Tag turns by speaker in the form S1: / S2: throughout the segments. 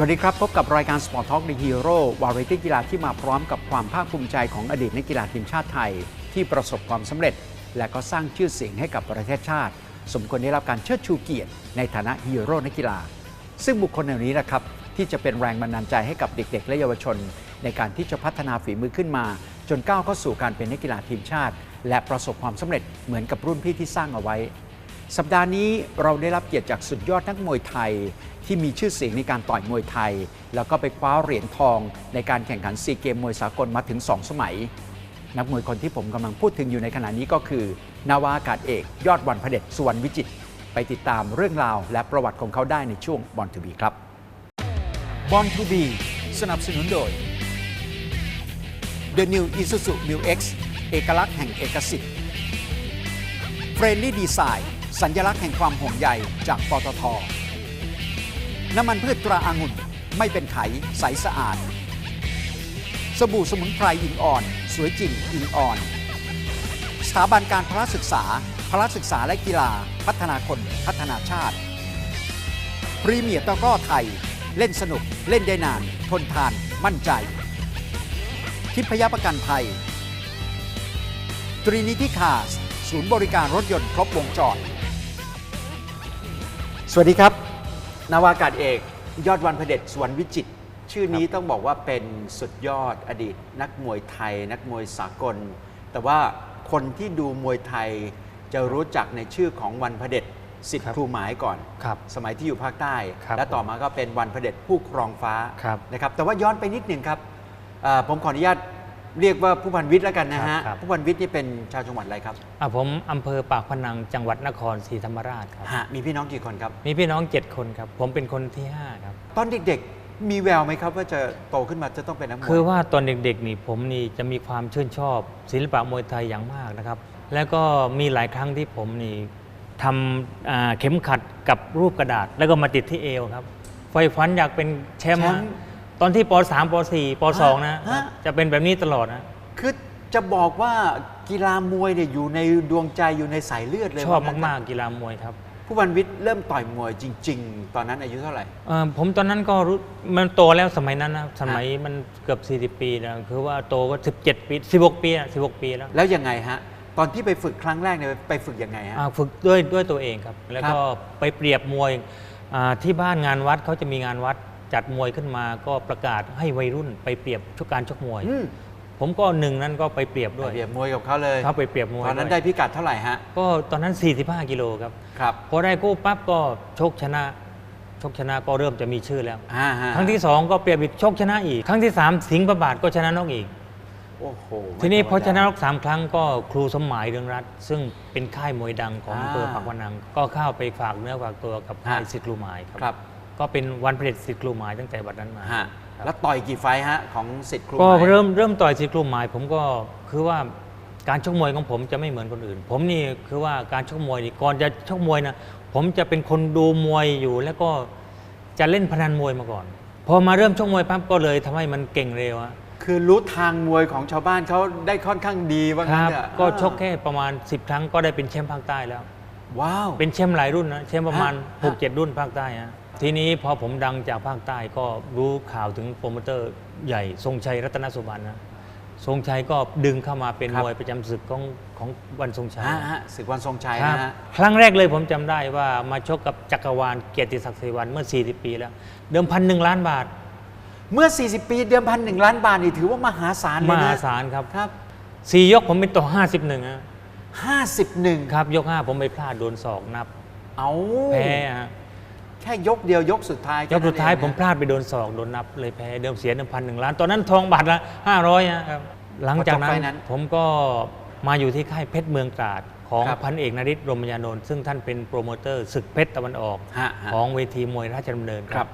S1: สวัสดีครับ พบกับรายการ Sport Talk The Hero วาไรตี้กีฬาที่มาพร้อมกับความภาคภูมิใจของอดีตนักกีฬาทีมชาติไทย ที่ประสบความสำเร็จ และก็สร้างชื่อเสียงให้กับประเทศชาติ สมควรได้รับการเชิดชูเกียรติในฐานะฮีโร่นักกีฬา ซึ่งบุคคลเหล่านี้นะครับ ที่จะเป็นแรงบันดาลใจให้กับเด็ก ๆ และเยาวชน ในการที่จะพัฒนาฝีมือขึ้นมา จนก้าวเข้าสู่การเป็นนักกีฬาทีมชาติ และประสบความสำเร็จเหมือนกับรุ่นพี่ที่สร้างเอาไว้สัปดาห์นี้เราได้รับเกียรติจากสุดยอดนักมวยไทย ที่มีชื่อเสียงในการต่อยมวยไทย แล้วก็ไปคว้าเหรียญทองในการแข่งขันซีเกมมวยสากลมาถึง 2 สมัย นักมวยคนที่ผมกำลังพูดถึงอยู่ในขณะนี้ก็คือ นาวาอากาศเอก ยอดวันพเดชสุวรรณวิจิตไปติดตามเรื่องราวและประวัติของเขาได้ในช่วงบอลทูบีครับบอลทูบีสนับสนุนโดย The New Isuzu Mu X เอกลักษณ์แห่งเอกสิทธิ์เฟรนลี่ดีไซน์สัญลักษณ์แห่งความห่วงใยจากปตท น้ำมันพืชตราอางุ่น ไม่เป็นไข ใสสะอาด สบู่สมุนไพรอิงอ่อน สวยจริงอิงอ่อน สถาบันการพละศึกษา พละศึกษาและกีฬา พัฒนาคนพัฒนาชาติ พรีเมียร์ตะก้อไทย เล่นสนุก เล่นได้นาน ทนทาน มั่นใจ ทิพยประกันภัยตรีนิติคาสศูนย์บริการรถยนต์ครบวงจร สวัสดีครับ นาวากาศเอก ยอดวันพเดชสวรรณวิจิตรชื่อนี้ต้องบอกว่าเป็นสุดยอดอดีต นักมวยไทย นักมวยสากล แต่ว่าคนที่ดูมวยไทยจะรู้จักในชื่อของวันพเดชสิทธิ์
S2: ครับ
S1: ครูหมายก่อน
S2: ครับ
S1: สมัยที่อยู่ภาคใต้
S2: ครับ
S1: และต่อมาก็เป็นวันพเดชผู้ครองฟ้า
S2: ครับ
S1: นะครับแต่ว่าย้อนไปนิดหนึ่งครับเอ่อผมขออนุญาต เรียกว่าผู้พันวิทย์แล้วกันนะฮะ
S2: ครับ
S1: ผู้พันวิทย์นี่เป็นชาวจังหวัดอะไรครับ
S2: อะผมอำเภอปากพนังจังหวัดนครศรีธรรมราชครับ
S1: ฮะมีพี่น้องกี่คนครับ
S2: มีพี่น้อง 7 คนครับ ผมเป็นคนที่ 5 ครับ
S1: ตอนเด็กๆ มีแววไหมครับ ว่าจะโตขึ้นมาจะต้องเป็นนักมวย
S2: คือว่าตอนเด็กๆนี่ผมนี่จะมีความชื่นชอบ ศิลปะมวยไทยอย่างมากนะครับ แล้วก็มีหลายครั้งที่ผมนี่ทำอ่าเข็มขัดกับรูปกระดาษ แล้วก็มาติดที่เอวครับไฟฝันอยากเป็นแชมป์
S1: แช
S2: ฮะ
S1: มป์
S2: ตอนที่ป .3 ป .4 ป .2 นะ
S1: ฮะ
S2: จะเป็นแบบนี้ตลอดนะ
S1: คือจะบอกว่ากีฬามวยเนี่ยอยู่ในดวงใจอยู่ในสายเลือดเลย
S2: ชอบ
S1: ว่งั้น
S2: มาก ๆ กีฬามวยครับ
S1: ผู้พันวิทย์เริ่มต่อยมวยจริง ๆ ตอนนั้นอายุเท่าไหร่
S2: เอ่อผมตอนนั้นก็รู้มันโตแล้วสมัยนั้นนะสมัยมันเกือบ 40 ปีนะคือว่าโตก็ 17 ปี 16 ปีอะ16 ปีแล้ว
S1: แล้วยังไงฮะ ตอนที่ไปฝึกครั้งแรกเนี่ยไปฝึกยังไงฮะ
S2: อ่าฝึกด้วยด้วยตัวเองครับ แล้วก็ไปเปรียบมวยอ่าที่บ้านงานวัดเขาจะมีงานวัด จัดมวยขึ้นมาก็ประกาศให้วัยรุ่นไปเปรียบชุการชกมวย
S1: อืม
S2: ผมก็หนึ่งนั้นก็ไปเปรียบด้วย
S1: เปรียบมวยกับเขาเลย
S2: เขาไปเปรียบมวย
S1: ตอนนั้น
S2: วย
S1: ได้พิกัดเท่าไหร่ฮะ
S2: ก็ตอนนั้น 45 กิโลครับ
S1: ครับ
S2: พอได้กู้ปั๊บก็ชกชนะ ชกชนะก็เริ่มจะมีชื่อแล้ว
S1: อ่าฮะ
S2: ครั้งที่ 2 ก็เปรียบอีกชกชนะอีก ครั้งที่ 3 สิงห์ประบาทก็ชนะนกอีก
S1: โอ้โห
S2: ทีนี้พอ
S1: ไม่ธรรมดา
S2: ชนะนกสามครั้งก็ครูสมหมายเรืองรัตน์ซึ่งเป็นค่ายมวยดังของ
S1: อ่า
S2: อำเภอปากพนัง ก็เข้าไปฝากเนื้อฝากตัวกับค่าย
S1: ฮะ
S2: สิทธิ์ครูหมายครับ
S1: ครับ
S2: ก็เป็นวันผลิตสิทธิ์ครูหมายตั้งแต่บัดนั้นมา
S1: ฮะ
S2: ครับ
S1: แล้วต่อยกี่ไฟท์ฮะของสิทธิ์ครู
S2: ก็
S1: หาย
S2: เริ่มเริ่มต่อยสิทธิ์ครูหมาย ผมก็คือว่าการชกมวยของผมจะไม่เหมือนคนอื่น ผมนี่คือว่าการชกมวยนี่ก่อนจะชกมวยนะผมจะเป็นคนดูมวยอยู่ แล้วก็จะเล่นพนันมวยมาก่อน พอมาเริ่มชกมวยปั๊บก็เลยทำให้มันเก่งเร็วอะ
S1: คือรู้ทางมวยของชาวบ้านเขาได้ค่อนข้างดีว่า
S2: ค
S1: งั้น
S2: รับ
S1: เถอะ
S2: ก็
S1: อ่า
S2: ชกแค่ประมาณ 10 ครั้งก็ได้เป็นแชมป์ภาคใต้แล้ว
S1: ว้าว
S2: เป็นแชมป์หลายรุ่นนะแชมป์ประมาณ
S1: ฮะ
S2: 6 7 รุ่นภาคใต้ฮะ ทีนี้พอผมดังจากภาคใต้ก็รู้ข่าวถึงโปรโมเตอร์ใหญ่ทรงชัยรัตนสุบรรณนะทรงชัยก็ดึงเข้ามาเป็นมวยประจำศึกของของวันทรงชัย
S1: ฮะฮะศึกวันทรงชัย
S2: ครับ
S1: นะฮะ
S2: ครั้งแรกเลยผมจำได้ว่ามาชกกับจักรวาลเกียรติศักดิ์ศรีวันเมื่อ 40 ปีแล้ว เดิมพันหนึ่งล้านบาท
S1: เมื่อ 40 ปีเดือนพันหนึ่งล้านบาทนี่ถือว่ามหาศาลเล
S2: ม
S1: ยนะ
S2: หาศาลครับ
S1: ครับ
S2: สี่ยกผมเป็นต่อ 51ฮะ
S1: 51
S2: ครับยก5ผมไปพลาดโดนศอกนับ
S1: เอา
S2: แพ้ฮะ
S1: แค่ยกเดียวยกสุดท้าย
S2: ยกสุดท้าย
S1: แค่
S2: ผม
S1: นั้นเองนะ
S2: พลาดไปโดนศอกโดนนับเลยแพ้เดิมเสียหนึ่งพันหนึ่งล้าน ตอนนั้นทองบาทละห้าร้อยครับหลังจากนั้นผมก็มาอยู่ที่ค่ายเพชรเมืองตราดของ
S1: ครับ
S2: พันเอกนริศรมยานนท์ซึ่งท่านเป็นโปรโมเตอร์ศึกเพชรตะวันออก
S1: ฮะฮะ
S2: ของเวทีมวยราชดำเนิน
S1: ครับ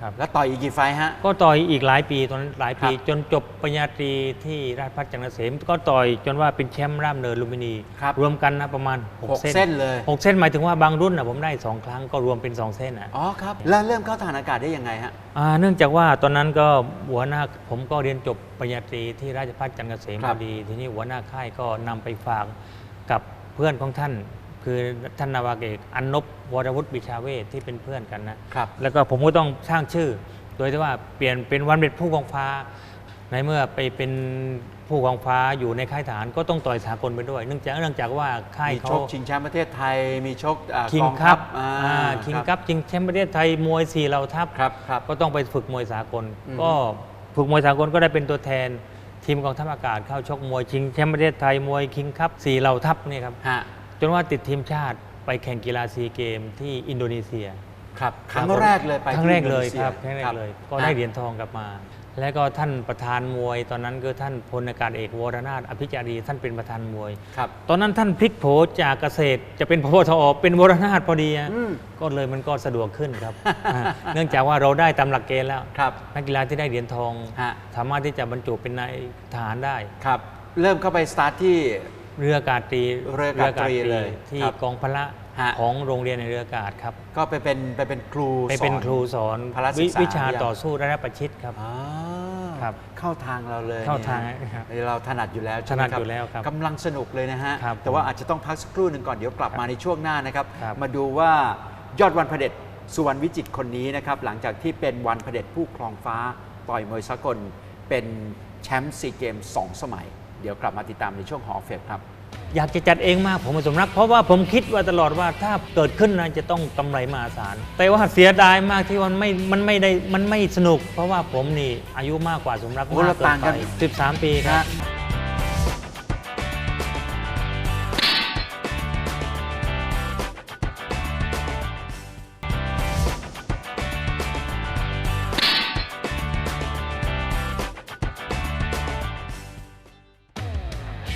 S2: ครับ
S1: แล้วต่อยอีกกี่ไฟท์ฮะ
S2: ก็ต่อยอีกหลายปีตอนนั้นหลายปี
S1: ครับ
S2: จนจบปริญญาตรีที่ราชภัฏจันทร์เกษมก็ต่อยจนว่าเป็นแชมป์ร่ามเนินลุมพินี
S1: ครับ
S2: รวมกันนะประมาณ
S1: หก
S2: 6เส้น
S1: เส้นเลย
S2: หกเส้นหมายถึงว่าบางรุ่นนะผมได้สองครั้งก็รวมเป็นสองเส้นนะ
S1: อ๋อครับ แล้วเริ่มเข้าทหารอากาศได้ยังไงฮะ
S2: อ่าเนื่องจากว่าตอนนั้นก็หัวหน้าผมก็เรียนจบปริญญาตรีที่ราชภัฏจันทร์เกษม
S1: ค
S2: พ
S1: รั
S2: อบดี ทีนี้หัวหน้าค่ายก็นำไปฝากกับเพื่อนของท่าน คือท่านนาวากเอกอันนบวรวุฒิบิชาเวทที่เป็นเพื่อนกันนะ
S1: ครับ
S2: แล้วก็ผมก็ต้องสร้างชื่อ โดยที่ว่าเปลี่ยนเป็นวันเป็นผู้กองฟ้า ในเมื่อไปเป็นผู้กองฟ้าอยู่ในค่ายทหารก็ต้องต่อยสากลไปด้วย เนื่องจากเนื่องจากว่าค่าย
S1: มี
S2: เขา
S1: ชกชิงแชมป์ประเทศไทยมีชกอ่า
S2: คิ
S1: ก
S2: ง
S1: อง
S2: คั
S1: ทั
S2: พ
S1: พอ่า
S2: คิงคัพชิงแชมป์ประเทศไทยมวยสี่เหล่าทัพ
S1: ครับครับ
S2: ก็ต้องไปฝึกมวยสากล
S1: อืม
S2: ก็ฝึกมวยสากลก็ได้เป็นตัวแทนทีมกองทัพอากาศเข้าชกมวยชิงแชมป์ประเทศไทยมวยคิงคัพสี่เหล่าทัพนี่ครับ
S1: ฮะ
S2: จนว่าติดทีมชาติไปแข่งกีฬาซีเกมที่อินโดนีเซีย
S1: ครับค
S2: ครั
S1: รั้
S2: บ
S1: งแรกเลยไป
S2: ครั้งแรกเลย
S1: ที่
S2: ครับ
S1: อินโดนีซี
S2: ครั้งแรกเลยก็ได้เหรียญทองกลับมา และก็ท่านประธานมวย ตอนนั้นคือท่านพลอากาศเอกวรนาถอภิจารีท่านเป็นประธานมวย
S1: ครับ
S2: ตอนนั้นท่านพลิกโผจากเกษตรจะเป็นพบทอเป็นวรนาถพอดีอะ
S1: อืม
S2: ก็เลยมันก็สะดวกขึ้นครับอ่าเนื่องจากว่าเราได้ตามหลักเกณฑ์แล้ว
S1: ครับ
S2: นักกีฬาที่ได้เหรียญทอง
S1: ฮะ
S2: สามารถที่จะบรรจุเป็นนายทหารได้
S1: ครับ เริ่มเข้าไปสตาร์ทที่
S2: เรืออากาศตรี
S1: เรืออากาศตรีเลย
S2: ที่
S1: ครับ
S2: กองพละ
S1: ฮะ
S2: ของโรงเรียนในเรืออากาศครับ
S1: ก็ไปเป็นไปเป็นครู
S2: ไปเป็น
S1: สอ
S2: ครูสอน
S1: พละศึ
S2: วิ
S1: กษา
S2: วิชา
S1: หรือยัง
S2: ต่อสู้ระดับประชิดครับ
S1: อ่า
S2: ครับ
S1: เข้าทางเราเลย
S2: เข้าทาง
S1: นี่ย
S2: ครับ
S1: เราถนัดอยู่แล้วใช่ไหม
S2: ถนัด
S1: ครับ
S2: อยู่แล้วครับ
S1: กำลังสนุกเลยนะฮะ
S2: ครับ
S1: แต่ว่าอาจจะต้องพักสักครู่หนึ่งก่อนเดี๋ยวกลับมาในช่วงหน้านะครับ
S2: ครับ
S1: มาดูว่ายอดวันพเด็จสุวรรณวิจิตรคนนี้นะครับ หลังจากที่เป็นวันพเด็จผู้ครองฟ้าต่อยมวยสากลเป็นแชมป์ซีเกมสองสมัย เดี๋ยวกลับมาติดตามในช่วงหอเฟบครับ
S2: อยากจะจัดเองมากผมสมรัก เพราะว่าผมคิดว่าตลอดว่าถ้าเกิดขึ้นนะจะต้องกำไรมหาศาลแต่ว่าเสียดายมากที่มันไม่มันไม่ได้มันไม่สนุก เพราะว่าผมนี่อายุมากกว่าสมรัก
S1: โอ้
S2: มาก
S1: เรา
S2: เกิ
S1: ต่าง
S2: น
S1: กั
S2: ไป
S1: น
S2: 13 ปีครับ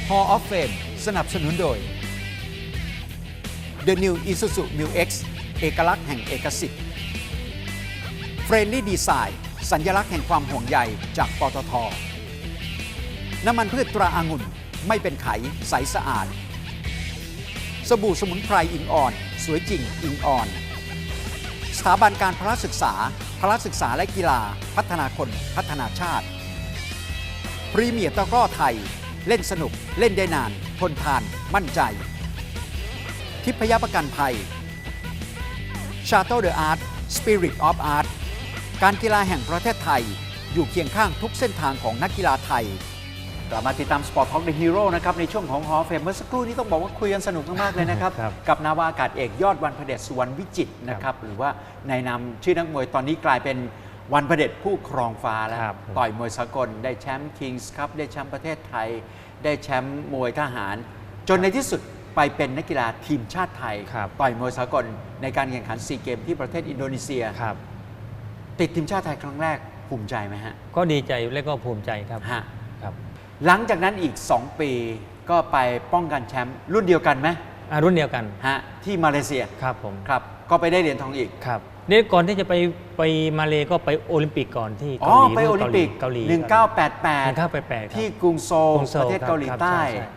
S1: Hall of Fame สนับสนุนโดย The New Isuzu Mu X เอกลักษณ์แห่งเอกสิทธิ์ Friendly Design สัญลักษณ์แห่งความห่วงใยจากปตท น้ำมันพืชตราอางุ่นไม่เป็นไข ใสสะอาด สบู่สมุนไพรอิงอ่อน สวยจริงอิงอ่อน สถาบันการพละศึกษาพละศึกษาและกีฬา พัฒนาคน พัฒนาชาติ พรีเมียร์ตะกร้อไทย เล่นสนุก เล่นได้นาน ทนทาน มั่นใจ ทิพยประกันภัย Shuttle the Art Spirit of Art การกีฬาแห่งประเทศไทย อยู่เคียงข้างทุกเส้นทางของนักกีฬาไทยกลับมาติดตาม Sport Talk The Hero นะครับในช่วงของฮอเฟมเมื่อสักครู่นี้ต้องบอกว่าคุยกันสนุกมาก ๆ เลยนะครับ
S2: ครับ
S1: กับนาวาอากาศเอกยอดวันพเดชสุวรรณวิจิตรนะครับ หรือว่าในนามชื่อนักมวยตอนนี้กลายเป็น วันพเดชผู้ครองฟ้าแล้ว
S2: ครับ
S1: ต่อยมวยสากลได้แชมป์คิงส์ครับได้แชมป์ประเทศไทย ได้แชมป์มวยทหาร จนในที่สุดไปเป็นนักกีฬาทีมชาติไทย
S2: ครับ
S1: ต่อยมวยสากลในการแข่งขันซีเกมที่ประเทศอินโดนีเซีย
S2: ครับ
S1: ติดทีมชาติไทยครั้งแรกภูมิใจไหมฮะ
S2: ก็ดีใจและก็ภูมิใจครับ
S1: ฮะ
S2: ครับ
S1: หลังจากนั้นอีก 2 ปีก็ไปป้องกันแชมป์รุ่นเดียวกันไหม
S2: อะรุ่นเดียวกัน
S1: ฮะที่มาเลเซีย
S2: ครับผม
S1: ครับ ก็ไปได้เหรียญทองอีก
S2: ครับ นี่ก่อนที่จะไปไปมาเลก็ไปโอลิมปิกก่อนที่
S1: อ๋
S2: เกา
S1: อ
S2: หลี
S1: ไปโอลิมปิก
S2: เกาหลี
S1: 1988
S2: 1988
S1: ที่กรุงโซล
S2: กรุงโซล
S1: ประเทศเกาหลี
S2: ครับ
S1: ใต้
S2: ใช่ใช่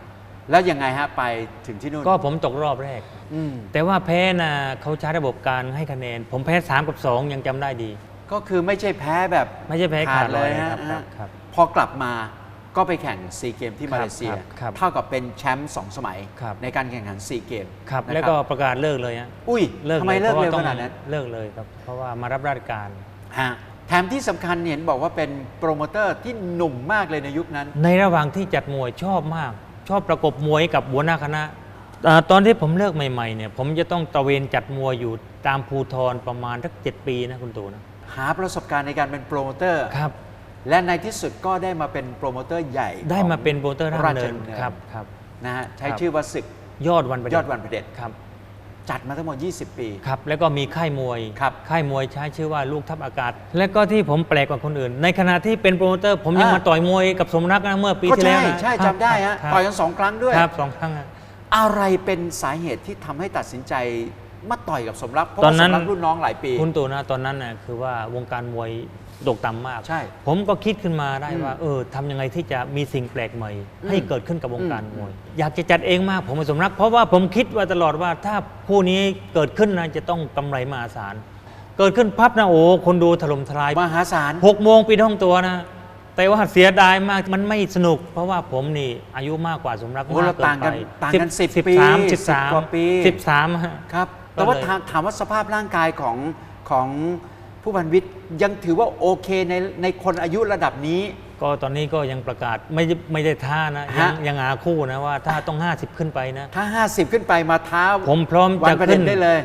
S1: แล้วยังไงฮะ ไปถึงที่นู่น
S2: ก็ผมตกรอบแรก
S1: อืม
S2: แต่ว่าแพ้นะเขาใช้ระบบการให้คะแนน ผมแพ้ 3 กับ 2 ยังจำได้ดี
S1: ก็คือไม่ใช่แพ้แบบ
S2: ไม่ใช่แพ้ขาด
S1: เลย
S2: เลย
S1: ฮะ
S2: ครับครับครับ
S1: พอกลับมา ก็ไปแข่งซีเกมที่
S2: ครับ
S1: มาเลเซีย
S2: ครับครับ
S1: เท่ากับเป็นแชมป์สองสมัย
S2: ครับ
S1: ในการแข่งขันซีเกม
S2: ครับ
S1: นะ
S2: แล้วก็ประกาศเลิกเลยฮะ
S1: อุ้ย
S2: เลิก
S1: ทำไมเลิก
S2: พ
S1: เร็
S2: ระ
S1: ว
S2: ต้
S1: ข
S2: อง
S1: นาดนั้น
S2: เลิกเลยครับ เพราะว่ามารับราชการ
S1: ฮะแถมที่สำคัญเห็นบอกว่าเป็นโปรโมเตอร์ที่หนุ่มมากเลยในยุคนั้น
S2: ในระหว่างที่จัดมวยชอบมาก ชอบประกบมวยกับหัวหน้าคณะอ่าตอนที่ผมเลิกใหม่ๆเนี่ย ผมจะต้องตระเวนจัดมวยอยู่ตามภูทรประมาณสักเจ็ดปีนะคุณตู่นะ
S1: หาประสบการณ์ในการเป็นโปรโมเตอร์
S2: ครับ
S1: และในที่สุดก็ได้มาเป็นโปรโมเตอร์ใหญ่
S2: ได้มาเป็น
S1: ขง
S2: โปรโมเตอร์
S1: รา
S2: รา
S1: ช
S2: ช
S1: ดำ
S2: ดำ
S1: เนิ
S2: เนิ
S1: น
S2: นครับครับ
S1: นะฮะใช้
S2: ครับ
S1: ชื่อว่าศึก
S2: ยอดวันประเด็
S1: ยอดวันพระเดช
S2: ครับ
S1: จัดมาทั้งหมด 20 ปี
S2: ครับ แล้วก็มีค่ายมวย
S1: ครับ
S2: ค่ายมวยใช้ชื่อว่าลูกทัพอากาศ และก็ที่ผมแปลกกว่าคนอื่น ในขณะที่เป็นโปรโมเตอร์ ผมยัง
S1: อ่าม
S2: มาต่อยมวยกับสมรักนะเมื่อปี
S1: ก็
S2: ที่แล้
S1: ใช่
S2: วนะ
S1: ใช่
S2: ครับ
S1: จำได้ฮะ
S2: ครับ
S1: ต่อยกันสองครั้งด้วย
S2: ครับสองครั้ง อะ
S1: อะไรเป็นสาเหตุที่ทำให้ตัดสินใจมาต่อยกับสมรัก เพราะ
S2: ตอ
S1: ว่านส
S2: นั้น
S1: มรักรุ่นน้องหลายปี
S2: คุณตู่นะตอนนั้นน่ะคือว่าวงการมวย ตกต่ำมาก
S1: ใช่
S2: ผมก็คิดขึ้นมาได้
S1: อืม
S2: ว่า เออทำยังไงที่จะมีสิ่งแปลกใหม่
S1: อืม
S2: ให้เกิดขึ้นกับวงการ
S1: อืม
S2: มวย อยากจะจัดเองมากผมเป็นสมรัก เพราะว่าผมคิดว่าตลอดว่าถ้าคู่นี้เกิดขึ้นนะจะต้องกำไรมหาศาลเกิดขึ้นพับนะโอ้คนดูถล่มทลาย
S1: มหาศาล
S2: หกโมงปิดห้องตัวนะแต่ว่าเสียดายมากมันไม่สนุก เพราะว่าผมนี่อายุมากกว่าสมรัก
S1: โอ้
S2: มาก
S1: เรา
S2: เกิน
S1: ต่างกัน
S2: ไป
S1: ต่างกัน
S2: สิบ
S1: 10ปี
S2: สามสิบสาม
S1: 10กว่าปี
S2: สิบสามฮะ
S1: ครับแต่ว่า
S2: ก็เลย
S1: ถามถามว่าสภาพร่างกายของของ ผผู้พันวิทย์ยังถือว่าโอเคในในคนอายุระดับนี้
S2: ก็ตอนนี้ก็ยังประกาศไม่ได้ไม่ได้ท้านะยัง
S1: ฮะ
S2: ยังหาคู่นะว่าถ้าต้อง 50 ขึ้นไปนะ
S1: ถ้า 50 ขึ้นไปมาท้า
S2: ผมพร้อม
S1: วัน
S2: จะ
S1: ประเด็
S2: ขึ้
S1: น
S2: น
S1: ได้เลย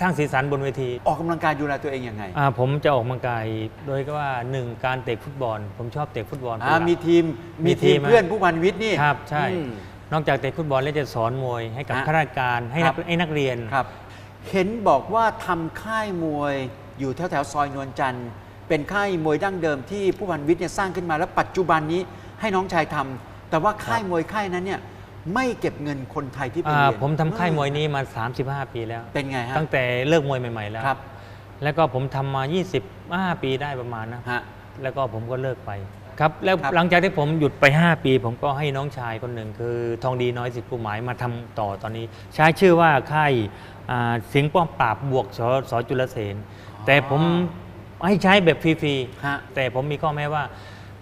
S2: สร้างสีสันบนเวที
S1: ออกกำลังกายดูแลตัวเองยังไง
S2: อ่าผมจะออกกำลังกายโดยก็ว่าหนึ่งการเตะฟุตบอล ผมชอบเตะฟุตบอล
S1: อ่า
S2: เป็นหลัก
S1: มีทีม
S2: มี
S1: มี
S2: ที
S1: ที
S2: ม
S1: มเพื่อนผู้พันวิทย์นี่
S2: ครับใช่
S1: อืม
S2: นอกจากเตะฟุตบอลแล้วจะสอนมวยให้กับ
S1: ฮะ
S2: ข้าราชการให้
S1: ครั
S2: นัก
S1: บ
S2: ให้นักเรียน
S1: ครับ เห็นบอกว่าทำค่ายมวย อยู่แถวแถวๆซอยนวลจันทร์ เป็นค่ายมวยดั้งเดิมที่ผู้พันวิทย์เนี่ยสร้างขึ้นมาแล้วปัจจุบันนี้ให้น้องชายทำแต่ว่าค่ายมวยค่ายนั้นเนี่ยไม่เก็บเงินคนไทยที่ไป
S2: อ่า
S1: เรียน
S2: ผมทำค่ายมวยนี้มา 35 ปีแล้ว
S1: เป็นไงฮะ
S2: ตั้งแต่เลิกมวยใหม่ ๆ แล้ว
S1: ครับ
S2: แล้วก็ผมทำมา 25 ปีได้ประมาณนะ
S1: ฮะ
S2: แล้วก็ผมก็เลิกไปครับแล้ว
S1: ครับ
S2: หลังจากที่ผมหยุดไป 5 ปี ผมก็ให้น้องชายคนหนึ่ง คือทองดีน้อยสิทธิ์ผู้หมายมาทำต่อตอนนี้ ใช้ชื่อว่าค่ายอ่าสิงห์ป้อมปราบบวกสสจุลเสน แต่ผมให้ใช้แบบฟรี
S1: ฮะ
S2: ๆแต่ผมมีข้อแม้ว่า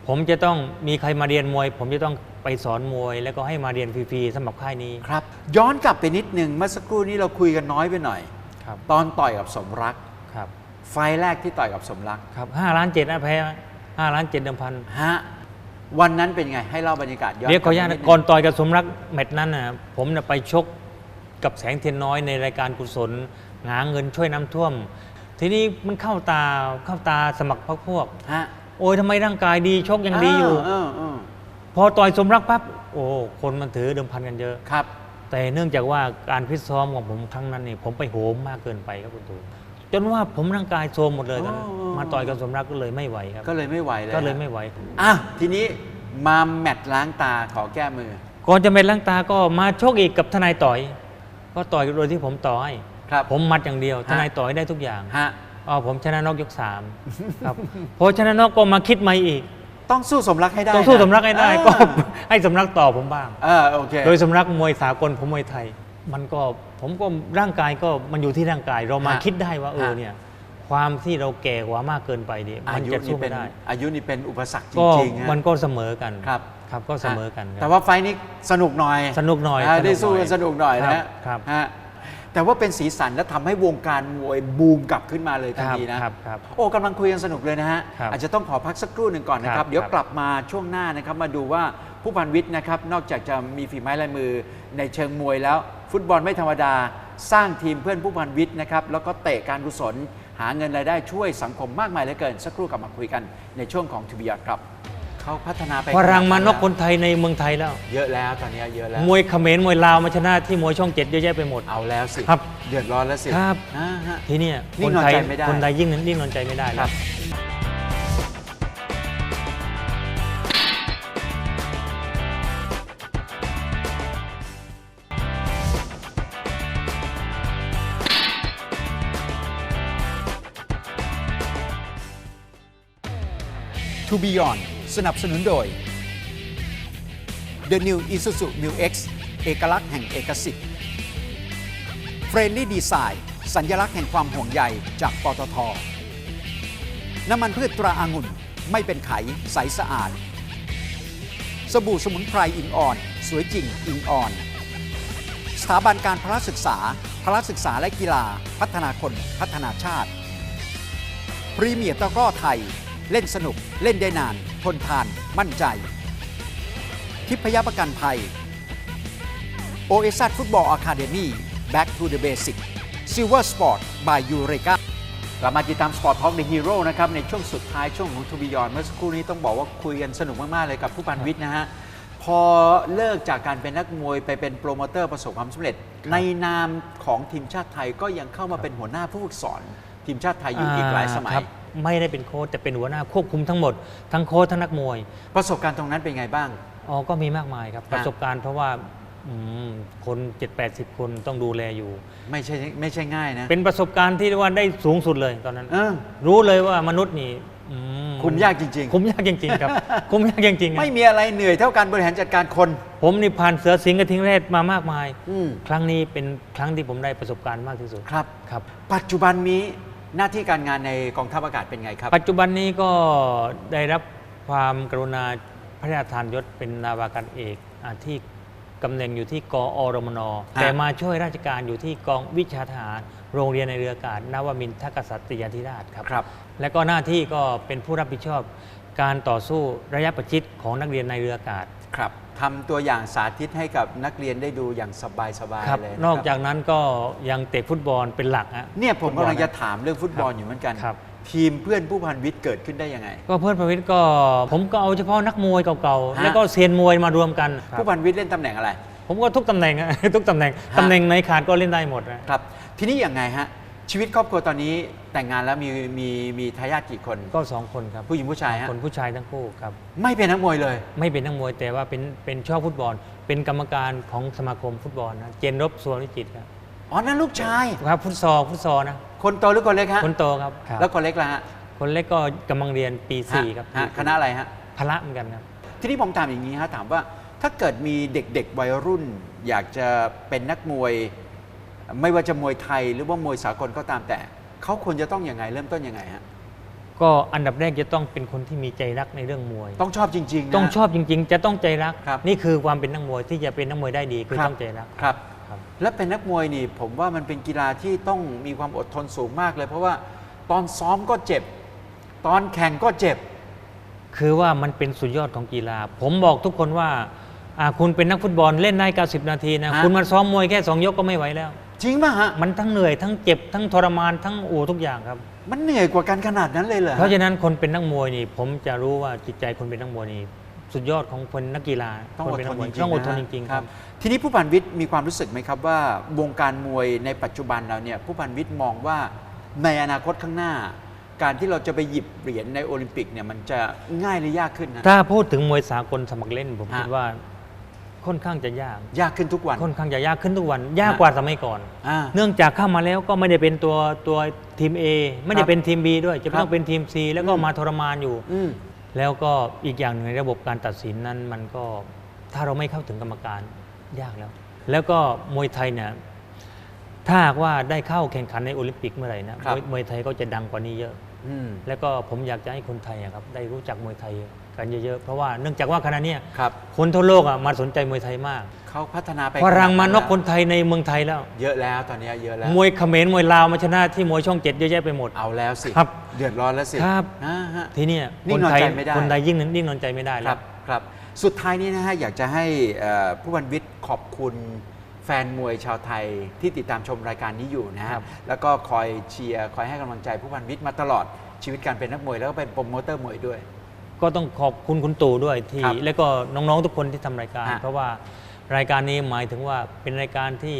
S2: ผมจะต้องมีใครมาเรียนมวย ผมจะต้องไปสอนมวย แล้วก็ให้มาเรียนฟรีๆสำหรับค่ายนี้
S1: ครับ ย้อนกลับไปนิดหนึ่งเมื่อสักครู่นี้เราคุยกันน้อยไปหน่อย
S2: ครับ
S1: ตอนต่อยกับสมรัก
S2: ครับ
S1: ไฟล์แรกที่ต่อยกับสมรัก
S2: ครับห้าล้านเจ็ดนะแพ้ห้าล้านเจ็ดเดิมพัน
S1: ฮะวันนั้นเป็นไงให้เล่าบรรยากาศย้อน
S2: เดี๋ยวขออนุญาต
S1: ลับ
S2: นะ
S1: ไปดง
S2: ก่อนต่อยกับสมรักแมตช์นั้นนะผมนะไปชกกับแสงเทียนน้อยในรายการกุศลหาเงินช่วยน้ำท่วม ทีนี้มันเข้าตาเข้าตาสมัครพรรคพวก
S1: ฮะ
S2: โอ้ยทำไมร่างกายดีชกยังดีอยู่
S1: เออเออ
S2: พอต่อยสมรักปั๊บโอ้คนมันถือเดิมพันกันเยอะ
S1: ครับ
S2: แต่เนื่องจากว่าการพิตซ้อมของผมครั้งนั้นนี่ผมไปโหมมากเกินไปครับคุณตูนจนว่าผมร่างกายโทรมหมดเลยตอนนั้น
S1: อ๋อ
S2: มาต่อยกับสมรักก็เลยไม่ไหวครับ
S1: ก็เลยไม่ไหวเลย
S2: ก็เลยไม่ไหว
S1: อะทีนี้มาแมตช์ล้างตาขอแก้มือ
S2: ก่อนจะเป็นล้างตาก็มาชกอีกกับทนายต่อย ก็ต่อยโดยที่ผมต่อให้
S1: ครับ
S2: ผมมัดอย่างเดียว
S1: ฮะ
S2: ทนายต่อยได้ทุกอย่าง
S1: ฮะ
S2: อ๋อผมชนะนอกยกสามครับพอชนะนอกก็มาคิดใหม่อีก
S1: ต้องสู้สมรักให้ได้
S2: ต้องสู้
S1: นะ
S2: สำรักให้ได้
S1: เออ
S2: ก็ให้สำรักต่อผมบ้าง
S1: เออโอเค
S2: โดยสำรักมวยสากลผมมวยไทย มันก็ผมก็ร่างกายก็มันอยู่ที่ร่างกาย เรามา
S1: ฮะ
S2: คิดได้ว่าเออ
S1: ฮะ
S2: เนี่ยความที่เราแก่กว่ามากเกินไปเนี่ยมั
S1: อานยุ
S2: จะ
S1: นี่
S2: สู้
S1: เป็
S2: ไม่
S1: น
S2: ได้
S1: อายุนี่เป็นอุปสรรคจ
S2: ก็
S1: ริงๆฮะ
S2: มันก็เสมอกัน
S1: ครับ
S2: ครับก็เสมอกันครับ
S1: แต่ว่าไฟล์นี้สนุกหน่อย
S2: สนุกหน่อยา
S1: ได้
S2: สนุกหน่อย
S1: สู้กันสนุกหน่อย
S2: ครั
S1: นะ
S2: บครับ
S1: ฮะ แต่ว่าเป็นสีสันและทำให้วงการมวยบูมกลับขึ้นมาเลยทันทีนะครับ
S2: ครับ
S1: โอ้กำลังคุยกันสนุกเลยนะฮะ
S2: ครับ
S1: อาจจะต้องขอพักสักครู่หนึ่งก่อนนะค
S2: ครั
S1: รับ
S2: บ
S1: เดี๋ยว
S2: ครับ
S1: กลับมาช่วงหน้านะครับมาดูว่าผู้พันวิทย์นะครับนอกจากจะมีฝีไม้ลายมือในเชิงมวยแล้ว ฟุตบอลไม่ธรรมดา สร้างทีมเพื่อนผู้พันวิทย์นะครับแล้วก็เตะการกุศลหาเงินรายได้ช่วยสังคมมากมายเหลือเกิน สักครู่กลับมาคุยกันในช่วงของทูบีอาครับ เขาพัฒนาไป
S2: พลังมานก
S1: ข
S2: คนไทยในเมืองไทยแล้ว
S1: เยอะแล้วตอนนี้เยอะแล้ว
S2: มวยเขมรมวยลาวมาชนะที่มวยช่องเจ็ดเยอะแยะไปหมด
S1: เอาแล้วสิ
S2: ครับ
S1: เดือดร้อนแล้วสิ
S2: ครับ
S1: อ่าฮะ
S2: ทีเนี้ย
S1: นิ่
S2: ค
S1: ง
S2: น
S1: นอน
S2: ไทย
S1: ใจไม่ได้
S2: คนไทยยิ่งนิ่งนอนใจไม่ได้
S1: ค
S2: แล้
S1: รั
S2: ว
S1: บ To Beyond สนับสนุนโดย The New Isuzu Mu X เอกลักษณ์แห่งเอกสิทธิ์ Friendly Design สัญลักษณ์แห่งความห่วงใยจากปตท น้ำมันพืชตราอางุ่นไม่เป็นไขใสสะอาด สบู่สมุนไพรอิงอ่อน สวยจริงอิงอ่อน สถาบันการพละศึกษาพละศึกษาและกีฬาพัฒนาคนพัฒนาชาติ พรีเมียร์ตะกร้อไทย เล่นสนุก เล่นได้นาน ทนทาน มั่นใจ ทิพยประกันภัย โอเอซัฟุตบอลอะคาเดมี่ Back to the Basic Silver Sport by Eureka กลับมาติดตาม Sport Talk The Hero นะครับ ในช่วงสุดท้ายช่วงของทูบิยอนเมื่อสักครู่นี้ต้องบอกว่าคุยกันสนุกมาก ๆ เลยกับผู้พันวิทย์นะฮะ พอเลิกจากการเป็นนักมวยไปเป็นโปรโมเตอร์ประสบความสำเร็จ ในนามของทีมชาติไทยก็ยังเข้ามาเป็นหัวหน้าผู้ฝึกสอน ทีมชาติไทยอยู่อีกหลายสมัย
S2: ไม่ได้เป็นโค้ชแต่เป็นหัวหน้าควบคุมทั้งหมด ทั้งโค้ชทั้งนักมวย
S1: ประสบการณ์ตรงนั้นเป็นไงบ้าง
S2: อ๋อก็มีมากมายครับ
S1: ฮะ
S2: ประสบการณ์เพราะว่าอืมคน7-80 คนต้องดูแลอยู่
S1: ไม่ใช่ไม่ใช่ง่ายนะ
S2: เป็นประสบการณ์ที่เรียกว่าได้สูงสุดเลยตอนนั้น
S1: เออ
S2: รู้เลยว่ามนุษย์นี่อื
S1: คุมยากจริง
S2: คุมยากจริงๆครับ คุมยากจริงๆ
S1: ๆ
S2: อะ
S1: ไม่มีอะไรเหนื่อยเท่าการบริหารจัดการคน
S2: ผมนี่ผ่านเสือสิงห์กระทิงเรศมามากมาย
S1: อืม
S2: ครั้งนี้เป็นครั้งที่ผมได้ประสบการณ์มากที่สุด
S1: ครับ
S2: ครับ
S1: ปัจจุบันนี้ หน้าที่การงานในกองทัพอากาศเป็นไงครับ
S2: ปัจจุบันนี้ก็ได้รับความกรุณาพระราชทานยศเป็นนาวากาศเอกอาที่ตำแหน่งอยู่ที่กอรมน แต่มาช่วยราชการอยู่ที่กองวิชาทหาร โรงเรียนในเรืออากาศนวมินทรกษัตริยาธิราชครับ
S1: ครับ
S2: และก็หน้าที่ก็เป็นผู้รับผิดชอบการต่อสู้ระยะประชิดของนักเรียนในเรืออากาศ
S1: ครับ ทำตัวอย่างสาธิตให้กับนักเรียนได้ดูอย่างสบาย
S2: ครับ
S1: ๆเลยะ
S2: นอก
S1: ครับ
S2: จากนั้นก็ยังเตะฟุตบอลเป็นหลักฮะ
S1: เนี่ยผม
S2: ฟุตบอล
S1: กำลังจะถามเรื่องฟุตบอลอยู่เหมือนกัน
S2: ครับ
S1: ทีมเพื่อนผู้พันวิทย์เกิดขึ้นได้ยังไง
S2: ก็เพื่อนประวิทย์ก็ผมก็เอาเฉพาะนักมวยเก่า
S1: ฮะ
S2: ๆแล้วก็เซียนมวยมารวมกันครับ
S1: ผู้พันวิทย์เล่นตำแหน่งอะไร
S2: ผมก็ทุกตำแหน่งอะทุกตำแหน่งตำแหน่งไหนขาดก็เล่นได้หมดนะ
S1: ครับ ทีนี้ยังไงฮะ ชีวิตครอบครัวตอนนี้แต่งงานแล้วมีมีมีทายาทกี่คน
S2: ก็สองคนครับ
S1: ผู้หญิงผู้ชายฮะ
S2: คนผู้ชายทั้งคู่ครับ
S1: ไม่เป็นนักมวยเลย
S2: ไม่เป็นนักมวยแต่ว่าเป็นเป็นชอบฟุตบอล เป็นกรรมการของสมาคมฟุตบอลนะเจนรบสวนวิจิตรครับ
S1: อ๋อนั่นลูกชาย
S2: ครับฟุตซอลฟุตซอลนะ
S1: คนโตหรือคนเล็กฮะ
S2: คนโตครับ
S1: แล้วคนเล็กล่ะฮะ
S2: คนเล็กก็กำลังเรียนปีสี่ครับ
S1: ฮะคณะอะไรฮะ
S2: พละเหมือนกันครับ
S1: ทีนี้ผมถามอย่างนี้ฮะถามว่าถ้าเกิดมีเด็กๆวัยรุ่น อยากจะเป็นนักมวย ไม่ว่าจะมวยไทยหรือว่ามวยสากลก็ตามแต่ เขาควรจะต้องยังไงเริ่มต้นยังไงฮะ
S2: ก็อันดับแรกจะต้องเป็นคนที่มีใจรักในเรื่องมวย
S1: ต้องชอบจริงๆนะ
S2: ต้องชอบจริง ๆ จะต้องใจรัก
S1: ครับ
S2: นี่คือความเป็นนักมวยที่จะเป็นนักมวยได้ดีคือ
S1: ครับ
S2: ต้องใจรัก
S1: ครับ
S2: ครับ
S1: และเป็นนักมวยนี่ผมว่ามันเป็นกีฬาที่ต้องมีความอดทนสูงมากเลย เพราะว่าตอนซ้อมก็เจ็บ ตอนแข่งก็เจ็บ
S2: คือว่ามันเป็นสุดยอดของกีฬา ผมบอกทุกคนว่าอ่าคุณเป็นนักฟุตบอลเล่นได้90 นาทีนะ
S1: ฮะ
S2: คุณมาซ้อมมวยแค่ 2 ยกก็ไม่ไหวแล้ว
S1: จริงป่ะฮะ
S2: มันทั้งเหนื่อยทั้งเจ็บทั้งทรมานทั้งโอ้ทุกอย่างครับ
S1: มันเหนื่อยกว่ากันขนาดนั้นเลยเหรอฮ
S2: เพราะฉะนั้นคนเป็นนักมวยนี่ ผมจะรู้ว่าจิตใจคนเป็นนักมวยนี่สุดยอดของคนนักกีฬา
S1: ต้อง
S2: ค
S1: อด
S2: เป็น
S1: ท
S2: นั
S1: น
S2: กมวย
S1: จริงๆ
S2: ต้องอดทน
S1: นะ
S2: จ
S1: ฮะ
S2: ริงๆครับ
S1: ทีนี้ผู้พันวิทย์มีความรู้สึกไหมครับว่าวงการมวยในปัจจุบันเราเนี่ยผู้พันวิทย์มองว่าในอนาคตข้างหน้า การที่เราจะไปหยิบเหรียญในโอลิมปิกเนี่ยมันจะง่ายหรือยากขึ้นนะ
S2: ถ้าพูดถึงมวยสากลสมัครเล่นผม
S1: ฮะ
S2: คิดว่า ค่อนข้างจะยาก
S1: ยากขึ้นทุกวัน
S2: ค่อนข้างจะยากขึ้นทุกวัน ยากกว่าสมัยก่อน
S1: อ่า
S2: เนื่องจากเข้ามาแล้วก็ไม่ได้เป็นตัวตัวทีม A ไม่ได้เป็นทีม B ด้วยจะ
S1: ครับ
S2: ต้องเป็นทีม C แล้วก็
S1: อืม
S2: มาทรมานอยู่
S1: อืม
S2: แล้วก็อีกอย่างหนึ่งในระบบการตัดสินนั้นมันก็ถ้าเราไม่เข้าถึงกรรมการยากแล้ว แล้วก็มวยไทยเนี่ยถ้าหากว่าได้เข้าแข่งขันในโอลิมปิกเมื่อไหร่นะครับ มวยมวยไทยก็จะดังกว่านี้เยอะ
S1: อืม
S2: แล้วก็ผมอยากจะให้คนไทยอะครับได้รู้จักมวยไทยกันเยอะๆ เพราะว่าเนื่องจากว่าขณะเนี้ย
S1: ครับ
S2: คนทั่วโลกอะมาสนใจมวยไทยมาก
S1: เขาพัฒนาไป
S2: ฝรั่ง
S1: ข
S2: มา
S1: ด
S2: นอกคนไทยในเมืองไทยแล้ว
S1: เยอะแล้วตอนนี้เยอะแล้ว
S2: มวยเขมรมวยลาวมาชนะที่มวยช่องเจ็ดเยอะแยะไปหมด
S1: เอาแล้วสิ
S2: ครับ
S1: เดือดร้อนแล้วสิ
S2: ครับ
S1: อ่าฮะ
S2: ทีเนี้ย
S1: นิ่
S2: ค
S1: ง
S2: น
S1: นอน
S2: ไทย
S1: ใจไม่ได้
S2: คนไทยยิ่งนิ่งนอนใจไม่ได้
S1: ค
S2: แล้
S1: รั
S2: ว
S1: บครับ สุดท้ายนี้นะฮะอยากจะให้เอ่อผู้บันวิทย์ขอบคุณ แฟนมวยชาวไทยที่ติดตามชมรายการนี้อยู่นะฮะ
S2: ครับ
S1: แล้วก็คอยเชียร์คอยให้กำลังใจผู้บันวิทย์มาตลอดชีวิตการเป็นนักมวย แล้วก็เป็นโปรโมเตอร์มวยด้วย
S2: ก็ต้องขอบคุณคุณตู่ด้วยที่
S1: ครับ
S2: แล้วก็น้องๆทุกคนที่ทำรายการ
S1: ฮะ
S2: เพราะว่ารายการนี้หมายถึงว่าเป็นรายการที่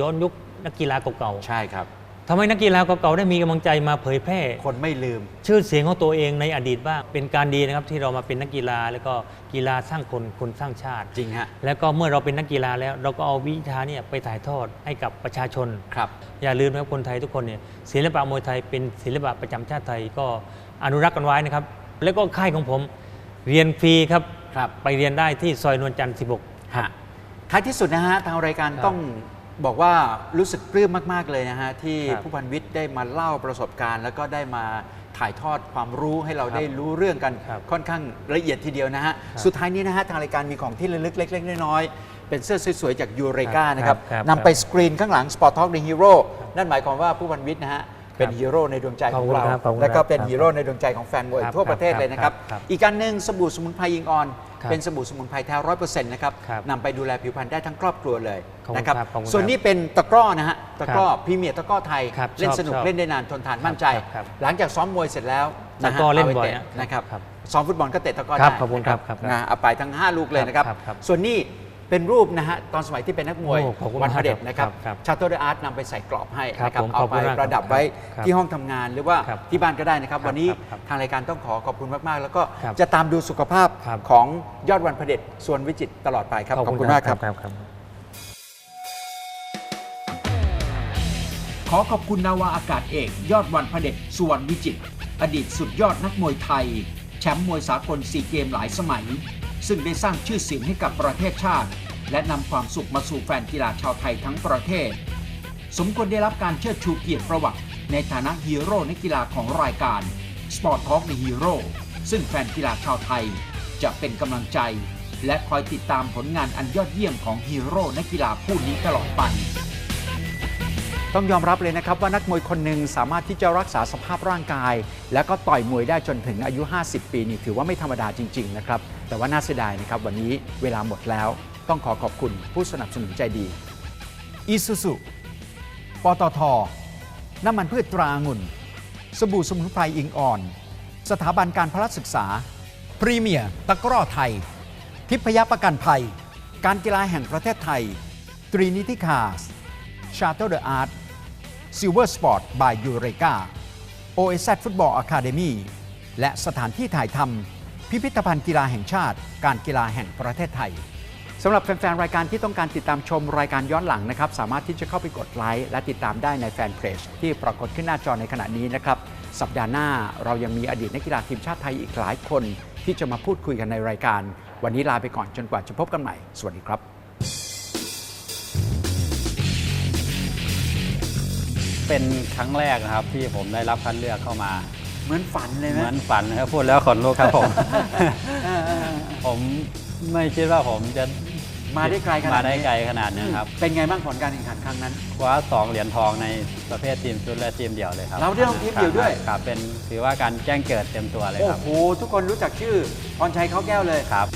S2: ย้อนยุคนักกีฬาเก่า
S1: ใช่ครับ
S2: ๆ ทำให้นักกีฬาเก่าๆได้มีกำลังใจมาเผยแพร่
S1: คนไม่ลืม
S2: ชื่อเสียงของตัวเองในอดีตบ้างเป็นการดีนะครับที่เรามาเป็นนักกีฬาแล้วก็กีฬาสร้างคนคนสร้างชาติ
S1: จริงฮะ
S2: แล้วก็เมื่อเราเป็นนักกีฬาแล้ว เราก็เอาวิชาเนี่ยไปถ่ายทอดให้กับประชาชน
S1: ครับ
S2: อย่าลืมนะครับคนไทยทุกคนเนี่ยศิลปะมวยไทยเป็นศิลปะประจำชาติไทยก็อนุรักษ์กันไว้นะครับ แล้วก็ค่ายของผมเรียนฟรีครับ
S1: ครับ
S2: ไปเรียนได้ที่ซอยนวลจันทร์ 16
S1: ฮะท้ายที่สุดนะฮะ ทางรายการ
S2: ครับ
S1: ต้อง บอกว่ารู้สึกปลื้มมากๆเลยนะฮะ ที่
S2: ครับ
S1: ผู้พันวิทย์ได้มาเล่าประสบการณ์ แล้วก็ได้มาถ่ายทอดความรู้ให้เรา
S2: ครับ
S1: ได้รู้เรื่องกัน
S2: ครับ
S1: ค่อนข้างละเอียดทีเดียวนะฮะ
S2: ครับ
S1: สุดท้ายนี้นะฮะ ทางรายการมีของที่ระลึกเล็ก ๆ น้อยๆเป็นเสื้อสวยๆจากยูเรกา
S2: ครับ
S1: นะครับ
S2: ครับ
S1: นำไปสกรีนข้างหลัง Sport Talk The Hero นั่นหมายความว่าผู้พันวิทย์นะฮะเป็นฮีโร่ในดวงใจของเรา
S2: ขอบคุณครับขอบคุณ
S1: แล้วก็เป็น
S2: ครับ
S1: ฮีโร่ในดวงใจของแฟนมวย
S2: ครับ
S1: ทั่วประเทศเลยนะครับ
S2: ครับ
S1: อีกการหนึ่งสบู่สมุนไพรยิงออน
S2: ครับ
S1: เป็นสบู่สมุนไพรแท้ร้อยเปอร์เซ็นต์นะครับ
S2: ครับ
S1: นำไปดูแลผิวพรรณได้ทั้งครอบครัวเลย
S2: ขอบคุณ
S1: นะครับ
S2: ครับขอบคุณ
S1: ส่วน
S2: ครับ
S1: นี้เป็นตะกร้อนะฮะตะกร้อพรีเมียร์ตะกร้อไทย
S2: ครับ
S1: เล่น
S2: ชอบ
S1: สนุก
S2: ชอบ
S1: เล่นได้นานทนทานมั่นใจ
S2: ครับครับ
S1: หลังจากซ้อมมวยเสร็จแล้วะฮะ
S2: ตะกร้อเล่นา
S1: ไป
S2: บ่อย
S1: ตะ
S2: ฮะ
S1: นะครับ
S2: ครับ
S1: ซ้อมฟุตบอลก็เตะตะกร้อ
S2: ครับ
S1: ได้
S2: ขอบคุณ
S1: นะครับ
S2: ครับ
S1: นะเอาไปทั้ง 5 ลูกเลยนะครับ
S2: ครับครับ
S1: ส่วนนี้ เป็นรูปนะฮะตอนสมัยที่เป็นนักมวย
S2: โอ้ขอบคุณ
S1: วันพระเด็จ
S2: มาก
S1: นะครับ
S2: ครับ
S1: ชาโตเดอาร์ตนำไปใส่กรอบให้
S2: ครับ
S1: นะครับ
S2: ผม
S1: เอา
S2: ขอบ
S1: ไป
S2: คุณมาก
S1: ประดับไว้
S2: ครับ
S1: ที่ห้องทำงานหรือว่า
S2: ครับ
S1: ที่บ้านก็ได้นะครับ
S2: ครับ
S1: วันนี้
S2: ครับครับ
S1: ทางรายการต้องขอขอบคุณมาก ๆ แล้วก็
S2: ครับ
S1: จะตามดูสุขภาพ
S2: ครับ
S1: ของยอดวันพระเด็จส่วนวิจิตรตลอดไปครับขอบคุณมากครับ
S2: ครับครับ
S1: ขอขอบคุณนาวาอากาศเอก ยอดวันพระเด็จสุวรรณวิจิตรอดีตสุดยอดนักมวยไทย แชมป์มวยสากลซีเกมหลายสมัย ซึ่งได้สร้างชื่อเสียงให้กับประเทศชาติ และนำความสุขมาสู่แฟนกีฬาชาวไทยทั้งประเทศ สมควรได้รับการเชิดชูเกียรติประวัติ ในฐานะฮีโร่ในกีฬาของรายการ Sport Talk the Hero ซึ่งแฟนกีฬาชาวไทย จะเป็นกำลังใจ และคอยติดตามผลงานอันยอดเยี่ยมของฮีโร่นักกีฬาผู้นี้ตลอดไป ต้องยอมรับเลยนะครับว่านักมวยคนหนึ่งสามารถที่จะรักษาสภาพร่างกาย แล้วก็ต่อยมวยได้จนถึงอายุ 50 ปีนี่ถือว่าไม่ธรรมดาจริงๆนะครับแต่ว่าน่าเสียดายนะครับวันนี้เวลาหมดแล้ว ต้องขอขอบคุณผู้สนับสนุนใจดีอีซูซุปตท น้ำมันพืชตราองุ่น สบู่สมุนไพรอิงอ่อน สถาบันการพละศึกษา พรีเมียร์ตะกร้อไทย ทิพยประกันภัย การกีฬาแห่งประเทศไทย ตรีนิติคาสชาเตอร์เดอะอาร์ต ซิลเวอร์สปอร์ตบายยูเรกา OSZ ฟุตบอลอะคาเดมีและสถานที่ถ่ายทำพิพิธภัณฑ์กีฬาแห่งชาติ การกีฬาแห่งประเทศไทยสำหรับแฟนๆ รายการที่ต้องการติดตามชมรายการย้อนหลังนะครับ สามารถที่จะเข้าไปกดไลค์และติดตามได้ในแฟนเพจที่ปรากฏขึ้นหน้าจอในขณะนี้นะครับ สัปดาห์หน้าเรายังมีอดีตนักกีฬาทีมชาติไทยอีกหลายคน ที่จะมาพูดคุยกันในรายการ วันนี้ลาไปก่อนจนกว่าจะพบกันใหม่ สวัสดีครับ
S3: เป็นครั้งแรกนะครับ ที่ผมได้รับคัดเลือกเข้ามา
S1: เหมือนฝันเลย
S3: เห
S1: ไหม
S3: มือนฝันนะครับพูดแล้วขนลุกครับผม ผมไม่คิดว่าผมจะ
S1: มาได้ไกลขนาดนี้
S3: มาได้ไกลขนาดนี้ครับ
S1: เป็นไงบ้างผลการแข่งขันครั้งนั้น
S3: คว้าสองเหรียญทองในประเภททีมชุดและทีมเดี่ยวเลยครับ
S1: เราได้ลงทีมเดี่ยวด้วย
S3: ครับเป็นถือว่าการแจ้งเกิดเต็มตัวเลย
S1: โอ้
S3: ครับ
S1: โหทุกคนรู้จักชื่อพรชัยเขาแก้วเลย
S3: ครับ